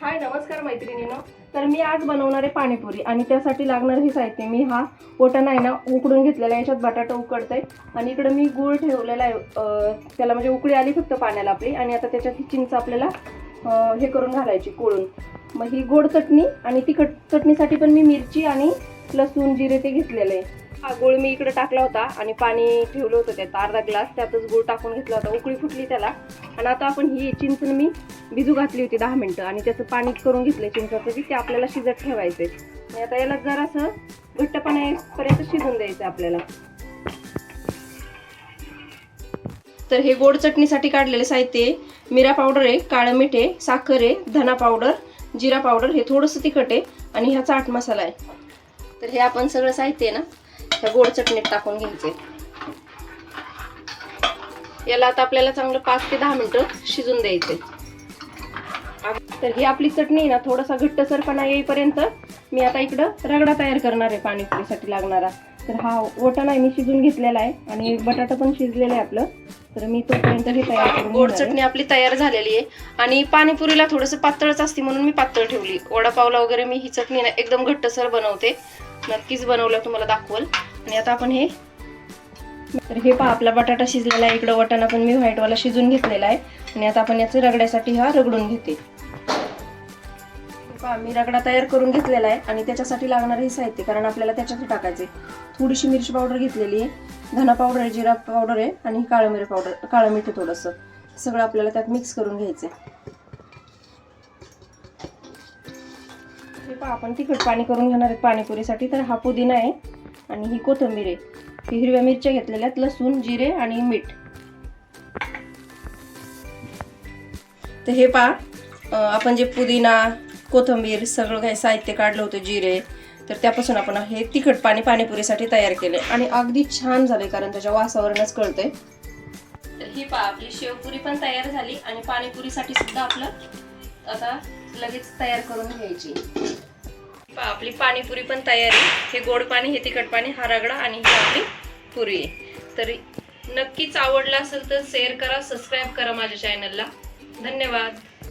हाय नमस्कार मैत्रिणीनो. तर मी आज बनवणार आहे पाणीपुरी आणि त्यासाठी लागणार हे साहित्य. मी हा पोटण आहे ना उकडून घेतलेला आहे. याच्यात बटाटा उकडतंय. आणि इकडं मी गूळ ठेवलेला आहे. त्याला म्हणजे उकळी आली फक्त पाण्याला आपली. आणि आता त्याच्यात ही चिंच आपल्याला हे करून घालायची कोळून. मग ही गोड चटणी आणि तिखट चटणीसाठी पण मी मिरची आणि लसूण जिरे ते घेतलेलं आहे. हा गुळ मी इकडे टाकला होता आणि पाणी ठेवलं होतं त्यात. अर्धा ग्लास त्यातच गुळ टाकून घेतला होता. उकळी फुटली त्याला. आणि आता आपण ही चिंचण मी भिजू घातली होती दहा मिनटं आणि त्याचं पाणी करून घेतलं चिंचाचं की ते आपल्याला शिजत ठेवायचे आणि आता याला जरासं घट्टपणा येईपर्यंत शिजून द्यायचं आपल्याला. तर हे गोड चटणीसाठी काढलेले साहित्य मिरा पावडर आहे काळं मीठ आहे साखर आहे धना पावडर जिरा पावडर हे थोडंसं तिखट आहे आणि ह्या चाट मसाला आहे. तर हे आपण सगळं साहित्य आहे ना ह्या गोड चटणीत टाकून घ्यायचे याला आता आपल्याला चांगलं पाच ते दहा मिनटं शिजून द्यायचे तर ही आपली चटणी आहे ना थोडासा घट्टसरपणा येईपर्यंत मी आता इकडं रगडा तयार करणार आहे पाणीपुरीसाठी लागणारा. तर हा वटाणा आहे मी शिजून घेतलेला आहे आणि बटाटा पण शिजलेला आहे आपलं. तर मी तोपर्यंत हे तयार गोड चटणी आपली तयार झालेली आहे. आणि पाणीपुरीला थोडंसं पातळच असते म्हणून मी पातळ ठेवली. वडापावला वगैरे मी ही चटणी ना एकदम घट्टसर बनवते. नक्कीच बनवलं तुम्हाला दाखवल. आणि आता आपण हे तर हे पहा आपला बटाटा शिजलेला आहे. इकडं वटाणा पण मी व्हाईटवाला शिजून घेतलेला आहे. आणि आता आपण याचं रगड्यासाठी हा रगडून घेते. पहा मी रगडा तयार करून घेतलेला आहे आणि त्याच्यासाठी लागणार हे साहित्य कारण आपल्याला त्याच्यात टाकायचे थोडीशी मिरची पावडर घेतलेली आहे. धना पावडर आहे जिरा पावडर आहे आणि काळं मिरी पावडर काळं मीठ आहे थोडंसं. सगळं आपल्याला त्यात मिक्स करून घ्यायचं हे पहा आपण तिखट पाणी करून घेणार आहेत पाणीपुरीसाठी. तर हा पुदिना आहे आणि ही कोथिंबीर आहे. ही हिरव्या मिरच्या घेतलेल्या आहेत लसूण जिरे आणि मीठ. तर हे पहा आपण जे पुदिना कोथिंबीर सगळं काही साहित्य काढलं होतं जिरे. तर त्यापासून आपण हे तिखट पाणी पाणीपुरीसाठी तयार केले आणि अगदी छान झाले कारण त्याच्या वासावरूनच कळतंय. तर ही पहा आपली शेवपुरी पण तयार झाली आणि पाणीपुरीसाठी सुद्धा आपलं आता लगेच तयार करून घ्यायची. पहा आपली पाणीपुरी पण तयार आहे. हे गोड पाणी हे तिखट पाणी हा रगडा आणि ही आपली पुरी आहे. तर नक्कीच आवडलं असेल तर शेअर करा सबस्क्राईब करा माझ्या चॅनलला धन्यवाद.